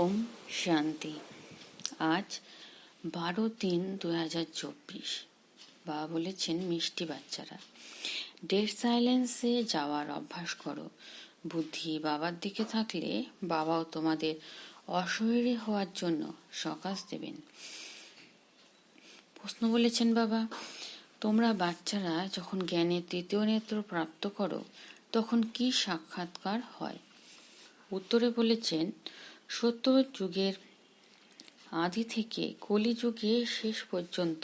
ওম শান্তি। আজ বারো তিন দু হাজার চব্বিশ। বাবা বলেছেন মিষ্টি বাচ্চারা। ডেড সাইলেন্সে যাওয়ার অভ্যাস করো। বুদ্ধি বাবার দিকে থাকলে বাবাও তোমাদের অশরীরে হওয়ার জন্য সকাশ দেবেন। প্রশ্ন বলেছেন বাবা, তোমরা বাচ্চারা যখন জ্ঞানের তৃতীয় নেত্র প্রাপ্ত করো, তখন কি সাক্ষাৎকার হয়? উত্তরে বলেছেন সত্তর যুগের আদি থেকে কলিযুগে শেষ পর্যন্ত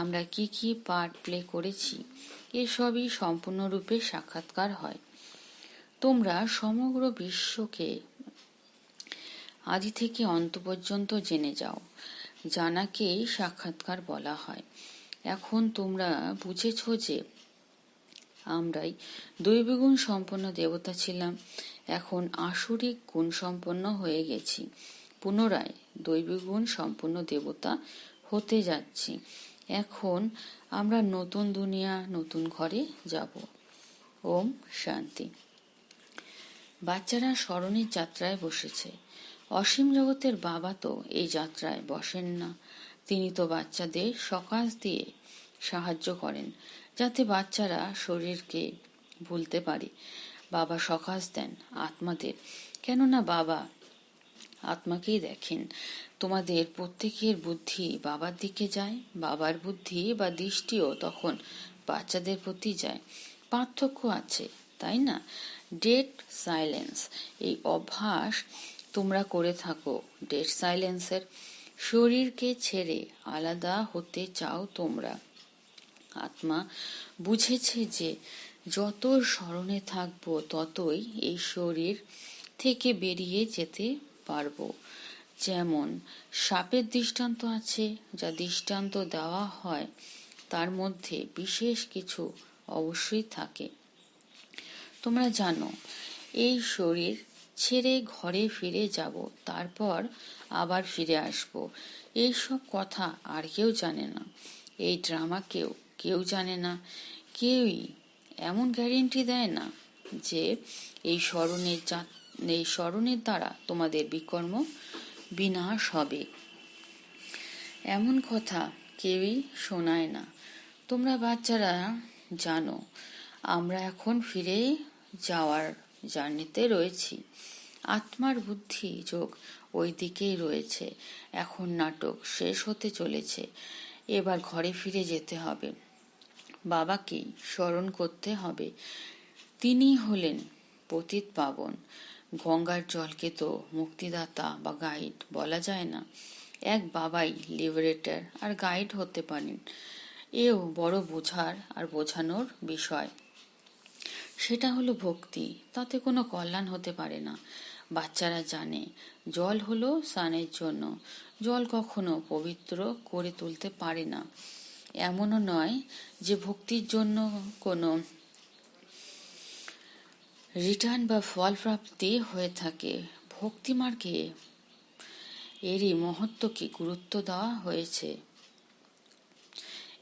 আমরা কি কি পার্ট প্লে করেছি, এসবই সম্পূর্ণরূপে সাক্ষাৎকার হয়। তোমরা সমগ্র বিশ্বকে আদি থেকে অন্ত পর্যন্ত জেনে যাও জানাকেই সাক্ষাৎকার বলা হয়। এখন তোমরা বুঝেছ যে আমরাই দৈবগুণ সম্পন্ন দেবতা ছিলাম এখন আসরিক গুণ সম্পন্ন হয়ে গেছি। পুনরায় দৈবগুণ সম্পন্ন দেবতা হতে যাচ্ছি। এখন আমরা নতুন দুনিয়া, নতুন ঘরে যাব। ওম শান্তি। বাচ্চারা স্মরণের যাত্রায় বসেছে। অসীম জগতের বাবা তো এই যাত্রায় বসেন না। তিনি তো বাচ্চাদের সকাশ দিয়ে সাহায্য করেন, যাতে বাচ্চারা শরীরকে ভুলতে পারে। বাবা সকাশ দেন আত্মাদের। কেননা বাবা আত্মাকেই দেখেন। তোমাদের প্রত্যেকের বুদ্ধি বাবার দিকে যায়, বাবার বুদ্ধি বা দৃষ্টিও তখন বাচ্চাদের প্রতি যায়। পার্থক্য আছে, তাই না? ডেট সাইলেন্স এই অভ্যাস তোমরা করে থাকো ডেট সাইলেন্সের শরীরকে ছেড়ে আলাদা হতে চাও তোমরা। আত্মা বুঝেছে যে যত স্মরণে থাকব, ততই এই শরীর থেকে বেরিয়ে যেতে পারব। যেমন, সাপের দৃষ্টান্ত আছে, যা দৃষ্টান্ত দেওয়া হয়, তার মধ্যে বিশেষ কিছু অবশ্যই থাকে। তোমরা জানো, এই শরীর ছেড়ে ঘরে ফিরে যাব, তারপর আবার ফিরে আসব। এইসব কথা আর কেউ জানে না। এই ড্রামা কেউ কেউ জানে না। কেউই এমন গ্যারেন্টি দেয় না যে এই স্মরণের এই স্মরণের দ্বারা তোমাদের বিকর্ম বিনাশ হবে। এমন কথা কেউই শোনায় না। তোমরা বাচ্চারা জানো, আমরা এখন ফিরে যাওয়ার জার্নিতে রয়েছি। আত্মার বুদ্ধি যোগ ওই দিকেই রয়েছে। এখন নাটক শেষ হতে চলেছে। এবার ঘরে ফিরে যেতে হবে। বাবাকেই স্মরণ করতে হবে। তিনি হলেন পতিত পাবন। গঙ্গার জলকে তো মুক্তিদাতা বা গাইড বলা যায় না। এক বাবাই লিবারেটার আর গাইড হতে পারেন। এও বড় বোঝার আর বোঝানোর বিষয়। সেটা হলো ভক্তি, তাতে কোনো কল্যাণ হতে পারে না। বাচ্চারা জানে, জল হলো স্নানের জন্য। জল কখনো পবিত্র করে তুলতে পারে না। এমনও নয় যে ভক্তির জন্য কোনো রিটার্ন বা ফল প্রাপ্তি হয়ে থাকে। ভক্তি মার্গে এরই মহত্বকে গুরুত্ব দেওয়া হয়েছে।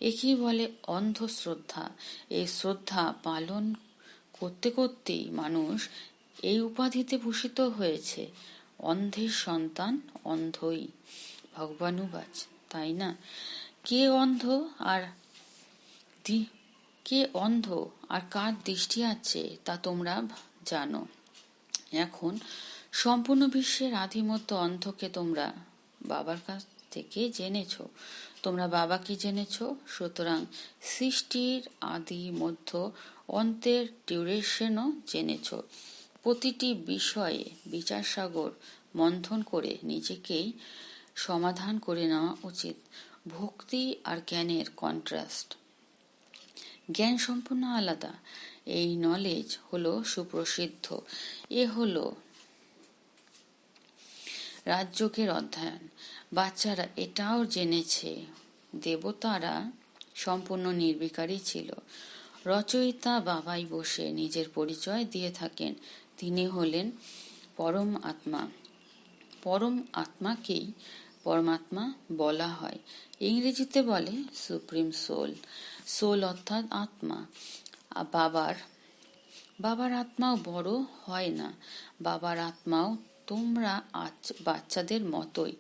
একেই বলে অন্ধ শ্রদ্ধা এই শ্রদ্ধা পালন করতে করতেই মানুষ এই উপাধিতে ভূষিত হয়েছে। অন্ধের সন্তান অন্ধই। ভগবানুবাজ তাই না? কে অন্ধ আর কে অন্ধ আর কার দৃষ্টি আছে তা তোমরা জানো। এখন সম্পূর্ণ বিশ্বের আধিমত্য অন্ধকে তোমরা বাবার কাছ থেকে জেনেছ। তোমরা বাবাকে জেনেছ? সুতরাং সৃষ্টির আদি মধ্য অন্তের ডিউরেশনও জেনেছ। প্রতিটি বিষয়ে বিচারসাগর মন্থন করে নিজেকেই সমাধান করে নেওয়া উচিত। ভক্তি আর জ্ঞানের কন্ট্রাস্ট জ্ঞান সম্পূর্ণ আলাদা। এই নলেজ হলো সুপ্রসিদ্ধ। এ হলো রাজযোগের অধ্যয়ন। বাচ্চারা এটাও জেনেছে, দেবতারা সম্পূর্ণ নির্বিকারী ছিল। রচয়িতা বাবাই বসে নিজের পরিচয় দিয়ে থাকেন। তিনি হলেন পরম আত্মা। পরম আত্মাকেই পরমাত্মা বলা হয়। ইংরেজিতে বলে সুপ্রিম সোল। সোল অর্থাৎ আত্মা। বাবার বাবার আত্মাও বড় হয় না। বাবার আত্মাও তোমরা আজ বাচ্চাদের মতোই।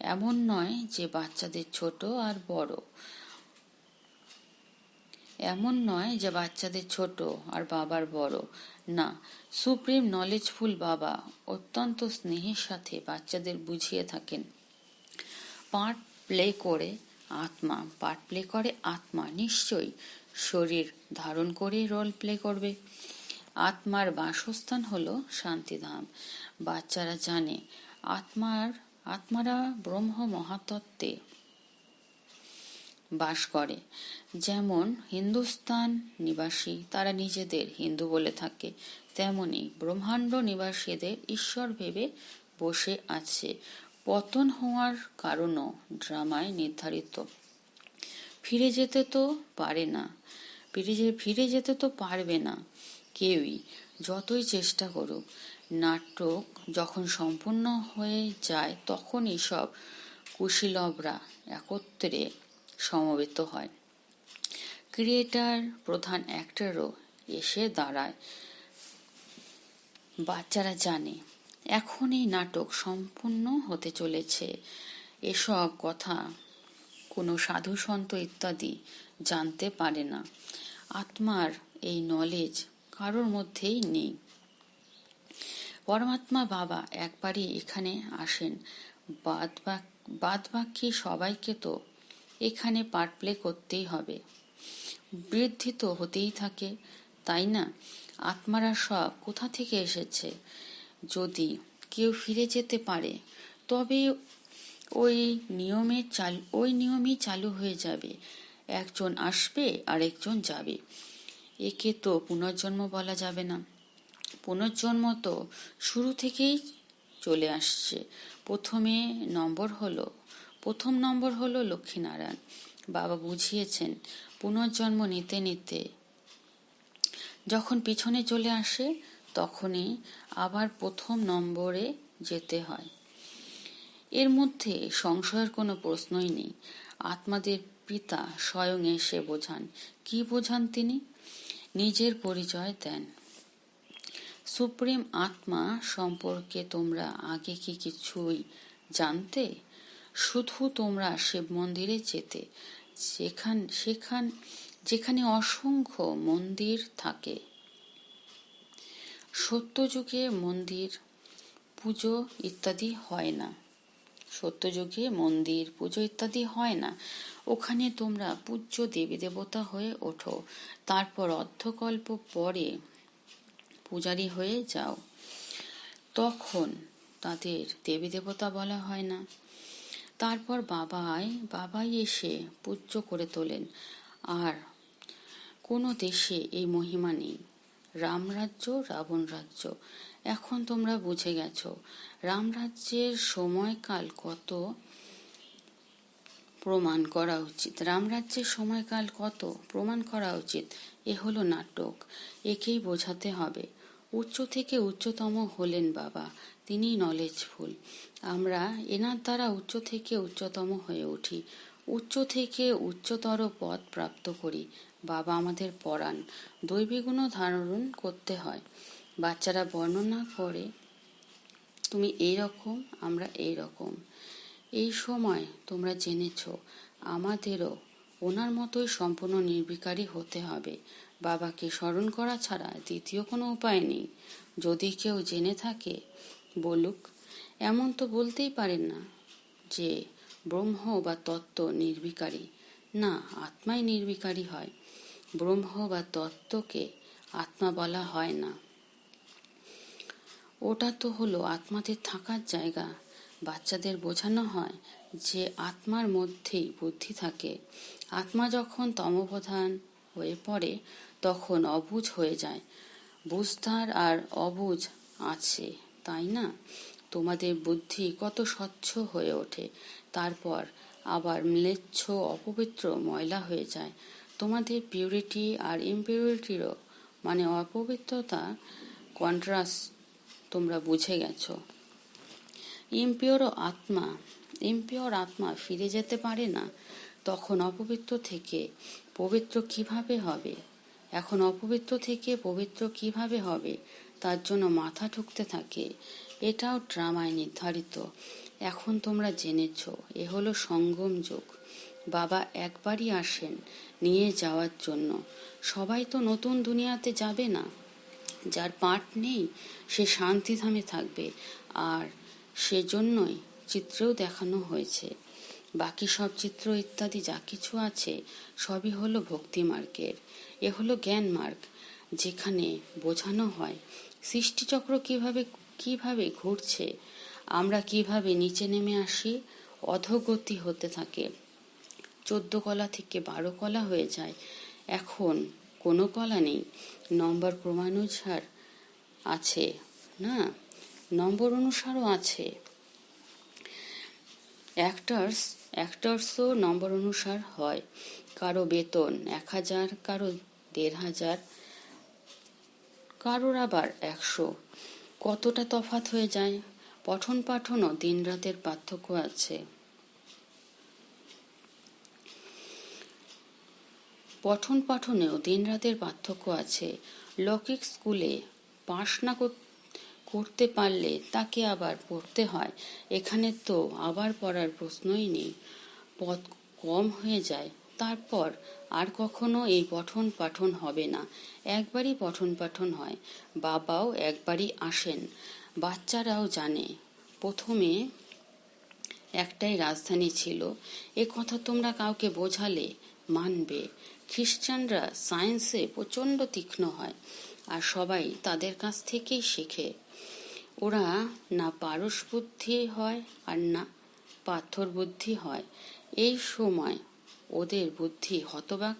এমন নয় যে বাচ্চাদের ছোট আর বড়। এমন নয় যে বাচ্চাদের ছোট আর বাবার বড়। না, সুপ্রিম নলেজফুল বাবা অত্যন্ত স্নেহের সাথে বাচ্চাদের বুঝিয়ে থাকেন। পার্ট প্লে করে আত্মা পার্ট প্লে করে আত্মা নিশ্চয়ই শরীর ধারণ করে রোল প্লে করবে। আত্মার বাসস্থান হলো শান্তিধাম। বাচ্চারা জানে, আত্মার, আত্মারা ব্রহ্ম মহাতত্ত্বে বাস করে। যেমন হিন্দুস্তান নিবাসী, তারা নিজেদের হিন্দু বলে থাকে। তেমনি ব্রহ্মাণ্ড নিবাসীদের ঈশ্বর ভেবে বসে আছে। পতন হওয়ার কারণও ড্রামায় নির্ধারিত। ফিরে যেতে তো পারে না। ফিরে ফিরে যেতে তো পারবে না কেউই। যতই চেষ্টা করুক, নাটক যখন সম্পূর্ণ হয়ে যায়, তখনই সব কুশীলবরা একত্রে সমবেত হয়। ক্রিয়েটার, প্রধান অ্যাক্টরও এসে দাঁড়ায়। বাচ্চারা জানে। এখন এই নাটক সম্পূর্ণ হতে চলেছে। এসব কথা কোনো সাধু সন্ত ইত্যাদি জানতে পারে না। আত্মার এই নলেজ কারোর মধ্যেই নেই। পরমাত্মা বাবা একবারই এখানে আসেন। বাদ বাদ সবাইকে তো এখানে পার্ট প্লে করতেই হবে। বৃদ্ধি তো হতেই থাকে, তাই না? আত্মারা সব কোথা থেকে এসেছে? যদি কেউ ফিরে যেতে পারে, তবে ওই নিয়মের চাল ওই নিয়মই চালু হয়ে যাবে। একজন আসবে আর একজন যাবে। একে তো পুনর্জন্ম বলা যাবে না। পুনর্জন্ম তো শুরু থেকেই চলে আসছে। প্রথমে নম্বর হলো, প্রথম নম্বর হলো লক্ষ্মীনারায়ণ। বাবা বুঝিয়েছেন, পুনর্জন্ম নিতে নিতে যখন পিছনে চলে আসে তখনই আবার প্রথম নম্বরে যেতে হয়। এর মধ্যে সংশয়ের কোনো প্রশ্নই নেই। আত্মাদের পিতা স্বয়ং এসে বোঝান। কি বোঝান তিনি? নিজের পরিচয় দেন। সুপ্রিম আত্মা সম্পর্কে তোমরা আগে কি কিছুই জানতে? শুধু তোমরা শিব মন্দিরে যেতে। সেখান সেখান, যেখানে অসংখ্য মন্দির থাকে। সত্যযুগে মন্দির, পুজো ইত্যাদি হয় না। সত্যযুগে মন্দির, পুজো ইত্যাদি হয় না। ওখানে তোমরা পূজ্য দেবী দেবতা হয়ে ওঠো। তারপর অর্ধকল্প পরে পূজারী হয়ে যাও। তখন তাদের দেবী দেবতা বলা হয় না। তারপর বাবাই বাবাই এসে পূজ্য করে তোলেন। আর কোনো দেশে এই মহিমা নেই। রামরাজ্য, রাবণ রাজ্য। এখন তোমরা বুঝে গেছো, রামরাজ্যের সময়কাল কত? প্রমাণ করা উচিত। রামরাজ্যের সময়কাল কত? প্রমাণ করা উচিত। এ হলো নাটক। একেই বোঝাতে হবে। উচ্চ থেকে উচ্চতম হলেন বাবা। তিনি নলেজফুল আমরা এনার দ্বারা উচ্চ থেকে উচ্চতম হয়ে উঠি। উচ্চ থেকে উচ্চতর পদ প্রাপ্ত করি। বাবা আমাদের পড়ান দৈবিগুণও ধারণ করতে হয়। বাচ্চারা বর্ণনা করে, তুমি এই রকম আমরা এই রকম এই সময় তোমরা জেনেছ, আমাদেরও ওনার মতোই সম্পূর্ণ নির্বিকারী হতে হবে। বাবাকে স্মরণ করা ছাড়া দ্বিতীয় কোনো উপায় নেই। যদি কেউ জেনে থাকে, বলুক। এমন তো বলতেই পারেন না যে ব্রহ্ম বা তত্ত্ব নির্বিকারী। না, আত্মাই নির্বিকারী হয়। ব্রহ্ম বা তত্ত্বকে আত্মা বলা হয় না। ওটা তো হলো আত্মাদের থাকার জায়গা। বাচ্চাদের বোঝানো হয় যে আত্মার মধ্যেই বুদ্ধি থাকে। আত্মা যখন তমপ্রধান হয়ে পড়ে, তখন অবুঝ হয়ে যায়। বুঝতার আর অবুঝ আছে, তাই না? তোমাদের বুদ্ধি কত স্বচ্ছ হয়ে ওঠে। তারপর আবার ম্লেচ্ছ, অপবিত্র ময়লা হয়ে যায়। তোমাদের পিউরিটি আর ইম্পিউরিটিরও মানে অপবিত্রতা কন্ট্রাস্ট তোমরা বুঝে গেছো। ইম্পিওর আত্মা ইম্পিওর আত্মা ফিরে যেতে পারে না, তখন অপবিত্র থেকে পবিত্র কীভাবে হবে? এখন অপবিত্র থেকে পবিত্র কীভাবে হবে? তার জন্য মাথা ঠুকতে থাকে, এটাও ড্রামায় নির্ধারিত। এখন তোমরা জেনেছ, এ হলো সঙ্গম যুগ। বাবা একবারই আসেন নিয়ে যাওয়ার জন্য। সবাই তো নতুন দুনিয়াতে যাবে না। যার পাঠ নেই, সে শান্তিধামে থাকবে। আর সেজন্যই চিত্রেও দেখানো হয়েছে। বাকি সব চিত্র ইত্যাদি যা কিছু আছে, সবই হলো ভক্তি মার্গের। এ হলো জ্ঞান মার্গ, যেখানে বোঝানো হয় সৃষ্টিচক্র কীভাবে কীভাবে ঘুরছে, আমরা কীভাবে নিচে নেমে আসি, অধগতি হতে থাকে। চোদ্দ কলা থেকে বারো কলা হয়ে যায়। এখন কোনো কলা নেই। নম্বর ক্রমানুসার আছে, না? নম্বর অনুসারও আছে। অ্যাক্টার্স অ্যাক্টার্সও নম্বর অনুসার হয়। কারও বেতন এক হাজার, কারও দেড় হাজার, কারোর আবার একশো। কতটা তফাত হয়ে যায়? পঠন পাঠনও দিন রাতের পার্থক্য আছে। পঠন পাঠনেও দিন রাতের পার্থক্য আছে। লৌকিক স্কুলে পাশ না করতে পারলে তাকে আবার পড়তে হয়। এখানে তো আবার পড়ার প্রশ্নই নেই। পথ কম হয়ে যায়। তারপর আর কখনো এই পঠন পাঠন হবে না। একবারই পঠন পাঠন হয়। বাবাও একবারই আসেন। বাচ্চারাও জানে। প্রথমে একটাই রাজধানী ছিল। এ কথা তোমরা কাউকে বোঝালে মানবে। খ্রিস্টানরা সায়েন্সে প্রচণ্ড তীক্ষ্ণ হয় আর সবাই তাদের কাছ থেকেই শেখে। ওরা না পারস বুদ্ধি হয় আর না পাথর বুদ্ধি হয়। এই সময় ওদের বুদ্ধি হতবাক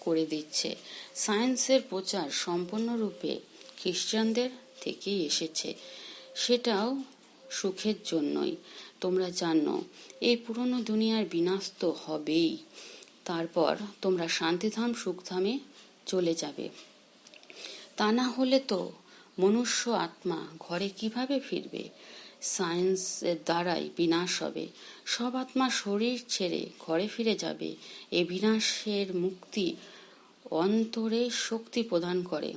করে দিচ্ছে। সায়েন্সের প্রচার সম্পূর্ণরূপে খ্রিস্টানদের থেকেই এসেছে। সেটাও সুখের জন্যই। তোমরা জানো, এই পুরনো দুনিয়ার বিনাশ তো হবেই। তারপর তোমরা শান্তিধাম, সুখধামে চলে যাবে। তা না হলে তো মনুষ্য আত্মা ঘরে কীভাবে ফিরবে? সায়েন্সের দ্বারাই বিনাশ হবে। সব আত্মা শরীর ছেড়ে ঘরে ফিরে যাবে। এ বিনাশের মুক্তি অন্তরে শক্তি প্রদান করে।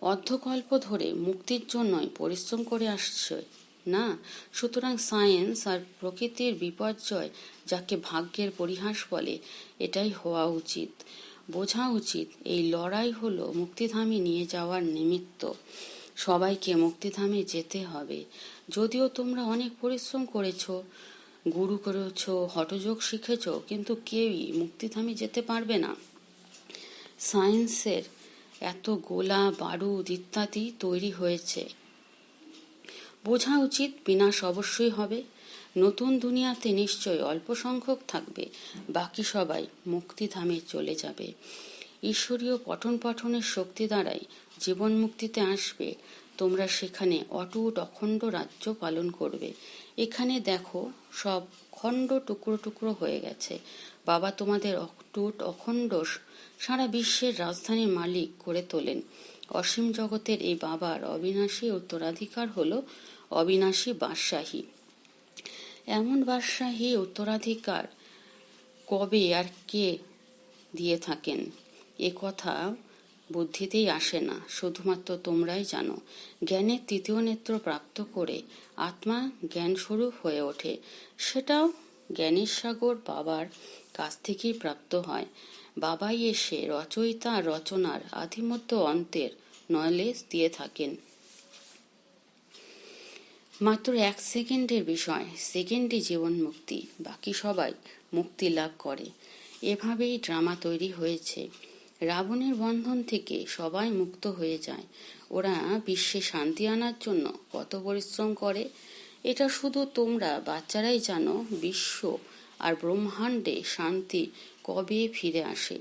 অর্ধকল্প ধরে মুক্তির জন্যই পরিশ্রম করে আসছে। না, সুতরাং সায়েন্স আর প্রকৃতির বিপর্যয় যাকে ভাগ্যের পরিহাস বলে, এটাই হওয়া উচিত। বোঝা উচিত, এই লড়াই হলো মুক্তিধামে নিয়ে যাওয়ার নিমিত্ত। সবাইকে মুক্তিধামে যেতে হবে। যদিও তোমরা অনেক পরিশ্রম করেছ, গুরু করেছ হটযোগ শিখেছ, কিন্তু কেউই মুক্তিধামে যেতে পারবে না। সায়েন্সের এত গোলা, বারুদ ইত্যাদি তৈরি হয়েছে। বোঝা উচিত বিনাশ অবশ্যই হবে। নতুন দুনিয়াতে নিশ্চয় অল্প সংখ্যক থাকবে, বাকি সবাই মুক্তিধামে চলে যাবে। ঈশ্বরীয় পঠন পঠনের শক্তি দ্বারাই জীবন মুক্তিতে আসবে। তোমরা সেখানে অটুট অখণ্ড রাজ্য পালন করবে। এখানে দেখো, সব খণ্ড টুকরো টুকরো হয়ে গেছে। বাবা তোমাদের অটুট অখণ্ড সারা বিশ্বের রাজধানীর মালিক করে তোলেন। অসীম জগতের এই বাবার অবিনাশী উত্তরাধিকার হল অবিনাশী বাদশাহী। এমন বাদশাহী উত্তরাধিকার কবে আর কে দিয়ে থাকেন? এ কথা বুদ্ধিতেই আসে না, শুধুমাত্র তোমরাই জানো। জ্ঞানের তৃতীয় নেত্র প্রাপ্ত করে আত্মা জ্ঞান জ্ঞানস্বরূপ হয়ে ওঠে। সেটাও জ্ঞানের সাগর বাবার কাছ থেকেই প্রাপ্ত হয়। বাবাই এসে রচয়িতা রচনার আধিমত্য অন্তের নলেজ দিয়ে থাকেন। মাত্র এক সেকেন্ডের বিষয়, সেকেন্ডে জীবন মুক্তি, বাকি সবাই মুক্তি লাভ করে। এভাবেই ড্রামা তৈরি হয়েছে। রাবণের বন্ধন থেকে সবাই মুক্ত হয়ে যায়। ওরা বিশ্বে শান্তি আনার জন্য কত পরিশ্রম করে, এটা শুধু তোমরা বাচ্চারাই জানো, বিশ্ব আর ব্রহ্মাণ্ডে শান্তি কবে ফিরে আসে?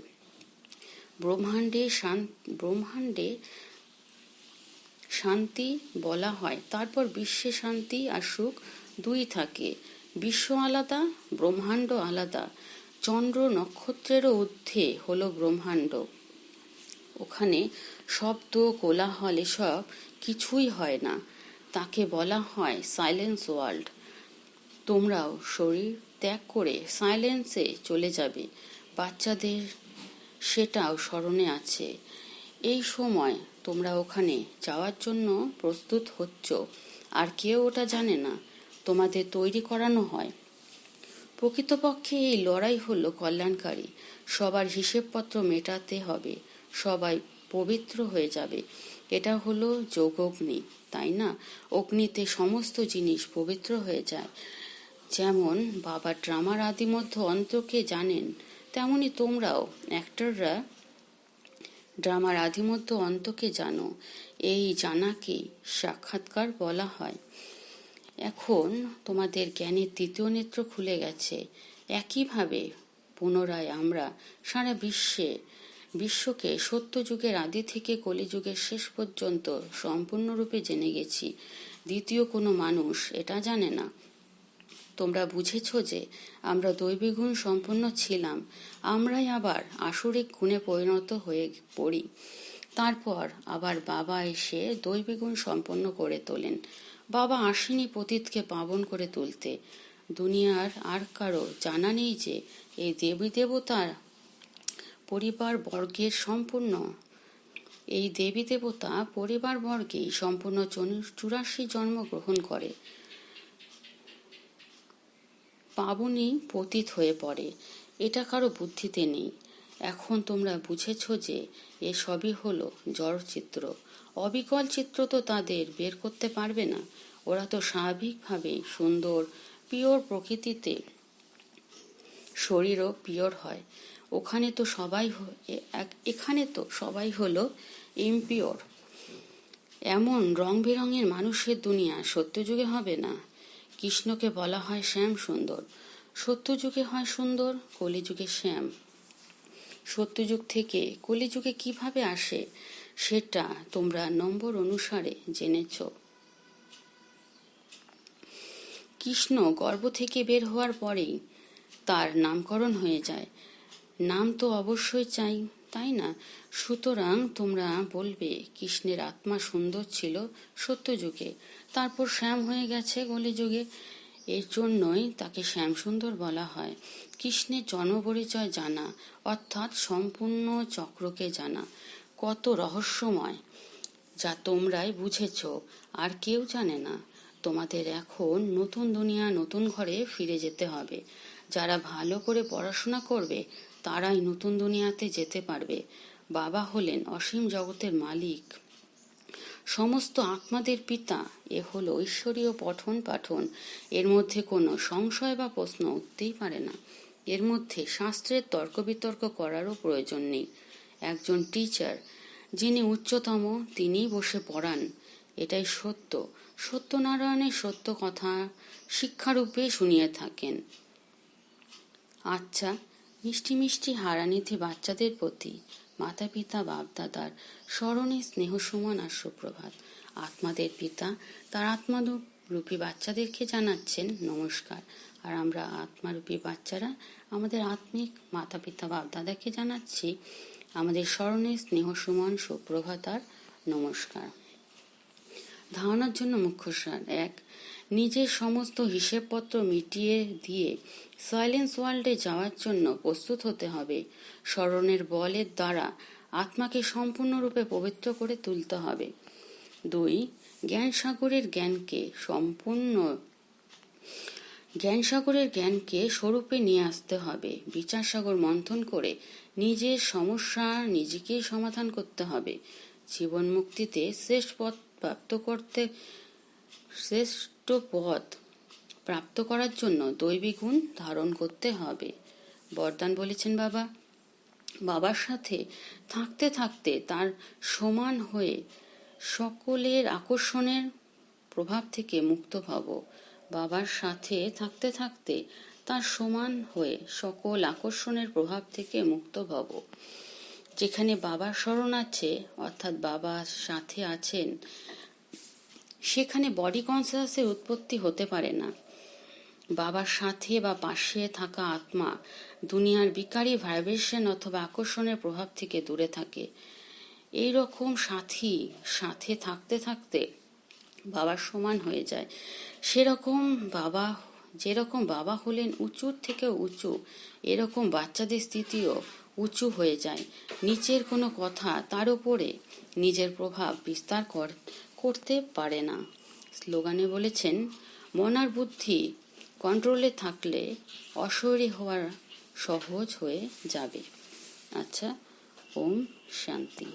ব্রহ্মাণ্ডে ব্রহ্মাণ্ডে শান্তি বলা হয়। তারপর বিশ্বে শান্তি আর সুখ দুই থাকে। বিশ্ব আলাদা, ব্রহ্মাণ্ড আলাদা। চন্দ্র নক্ষত্রেরও ঊর্ধ্বে হলো ব্রহ্মাণ্ড। ওখানে শব্দ, কোলাহল এসব কিছুই হয় না। তাকে বলা হয় সাইলেন্স ওয়ার্ল্ড তোমরাও শরীর ত্যাগ করে সাইলেন্সে চলে যাবে। বাচ্চাদের সেটাও স্মরণে আছে। এই সময় তোমরা ওখানে যাওয়ার জন্য প্রস্তুত হচ্ছ, আর কেউ ওটা জানে না, তোমাদের তৈরি করানো হয়। প্রকৃতপক্ষে এই লড়াই হলো কল্যাণকারী, সবার হিসেবপত্র মেটাতে হবে, সবাই পবিত্র হয়ে যাবে। এটা হলো যোগ অগ্নি তাই না? অগ্নিতে সমস্ত জিনিস পবিত্র হয়ে যায়। যেমন বাবা ড্রামার আদিমধ্য অন্তকে জানেন তেমনি তোমরাও অ্যাক্টররা ড্রামার আদিমধ্য অন্তকে জানো। এই জানাকে সাক্ষাৎকার বলা হয়। এখন তোমাদের জ্ঞানের তৃতীয় নেত্র খুলে গেছে। একইভাবে পুনরায় আমরা সারা বিশ্বে, বিশ্বকে সত্যযুগের আদি থেকে কলিযুগের শেষ পর্যন্ত সম্পূর্ণরূপে জেনে গেছি। দ্বিতীয় কোনো মানুষ এটা জানে না। তোমরা বুঝেছ যে আমরা দৈবিগুণ সম্পন্ন ছিলাম। আমরাই আবার আসরিক গুণে পরিণত হয়ে পড়ি। তারপর আবার বাবা এসে দৈবিগুণ সম্পন্ন করে তোলেন। বাবা আসেনি পতীতকে পাবন করে তুলতে। দুনিয়ার আর কারও জানা নেই যে এই দেবী দেবতার পরিবার বর্গের সম্পূর্ণ। এই দেবী দেবতা পরিবার বর্গেই সম্পূর্ণ চুরাশি জন্মগ্রহণ করে। পাবনি পতিত হয়ে পড়ে। এটা কারও বুদ্ধিতে নেই। এখন তোমরা বুঝেছ যে এ সবই হলো জড়চিত্র অবিকল চিত্র তো তাদের বের করতে পারবে না। ওরা তো স্বাভাবিকভাবেই সুন্দর, পিওর প্রকৃতিতে শরীরও পিওর হয়। ওখানে তো সবাই এখানে তো সবাই হলো ইমপিওর এমন রং বেরঙের মানুষের দুনিয়া সত্যযুগে হবে না। কৃষ্ণকে বলা হয় শ্যাম সুন্দর। সত্যযুগে হয় সুন্দর, কলিযুগে শ্যাম। সত্যযুগ থেকে কলিযুগে কীভাবে আসে, সেটা তোমরা নম্বর অনুসারে জেনেছ। কৃষ্ণ গর্ভ থেকে বের হওয়ার পরেই তার নামকরণ হয়ে যায়। নাম তো অবশ্যই চাই, তাই না? সুতরাং তোমরা বলবে, কৃষ্ণের আত্মা সুন্দর ছিল সত্যযুগে। তারপর শ্যাম হয়ে গেছে কলিযুগে। এর জন্যই তাকে শ্যামসুন্দর বলা হয়। কৃষ্ণের জন্মপরিচয় জানা, অর্থাৎ সম্পূর্ণ চক্রকে জানা। কত রহস্যময়। যা তোমরাই বুঝেছ, আর কেউ জানে না। তোমাদের এখন নতুন দুনিয়া, নতুন ঘরে ফিরে যেতে হবে। যারা ভালো করে পড়াশোনা করবে, তারাই নতুন দুনিয়াতে যেতে পারবে। বাবা হলেন অসীম জগতের মালিক। সমস্ত আত্মাদের পিতা, এ হলো ঐশ্বরীয় পঠন পাঠন। এর মধ্যে কোনো সংশয় বা প্রশ্ন উঠতেই পারে না। এর মধ্যে শাস্ত্রের তর্ক বিতর্ক করারও প্রয়োজন নেই। একজন টিচার যিনি উচ্চতম, তিনিই বসে পড়ান। এটাই সত্য। সত্যনারায়ণের সত্য কথা শিক্ষারূপে শুনিয়ে থাকেন। আচ্ছা মিষ্টি মিষ্টি হারানিধি বাচ্চাদের প্রতি মাতা পিতা বাপদাদার স্মরণে স্নেহ সমান আর সুপ্রভাত। আত্মাদের পিতা, তার আত্মাদূপ রূপী বাচ্চাদেরকে জানাচ্ছেন নমস্কার। আর আমরা আত্মারূপী বাচ্চারা আমাদের আত্মিক মাতা পিতা বাপদাদাকে জানাচ্ছি আমাদের স্মরণে স্নেহ সমান, সুপ্রভাত আর নমস্কার। ধারণার জন্য মুখ্য সার এক নিজের সমস্ত হিসেবপত্র মিটিয়ে দিয়ে সাইলেন্স ওয়ার্ল্ডে যাওয়ার জন্য প্রস্তুত হতে হবে। স্মরণের বলের দ্বারা আত্মাকে সম্পূর্ণরূপে পবিত্র করে তুলতে হবে। দুই, জ্ঞান সাগরের জ্ঞানকে সম্পূর্ণ জ্ঞান সাগরের জ্ঞানকে স্বরূপে নিয়ে আসতে হবে। বিচার সাগর মন্থন করে নিজের সমস্যা নিজেকে সমাধান করতে হবে। জীবন মুক্তিতে শ্রেষ্ঠ পথ প্রাপ্ত করতে শ্রেষ্ঠ পথ প্রাপ্ত করার জন্য দৈবিক গুণ ধারণ করতে হবে। বরদান বলেছেন বাবা। বাবার সাথে থাকতে থাকতে তার সমান হয়ে সকলের আকর্ষণের প্রভাব থেকে মুক্ত ভাব। বাবার সাথে থাকতে থাকতে তার সমান হয়ে সকল আকর্ষণের প্রভাব থেকে মুক্ত ভব। যেখানে বাবার স্মরণ আছে, অর্থাৎ বাবার সাথে আছেন সেখানে বডি কনসিয়াসের উৎপত্তি হতে পারে না। বাবার সাথে বা পাশে থাকা আত্মা দুনিয়ার বিকারী ভাইব্রেশন অথবা আকর্ষণের প্রভাব থেকে দূরে থাকে। এই রকম সাথী সাথে থাকতে থাকতে বাবার সমান হয়ে যায়। সেরকম বাবা, যেরকম বাবা হলেন উঁচুর থেকে উঁচু, এরকম বাচ্চাদের স্থিতিও উঁচু হয়ে যায়। নিচের কোনো কথা তার উপরে নিজের প্রভাব বিস্তার কর- করতে পারে না। স্লোগানে বলেছেন, মন আর বুদ্ধি কন্ট্রোলে থাকলে অশরী হওয়ার সহজ হয়ে যাবে। আচ্ছা ওম শান্তি।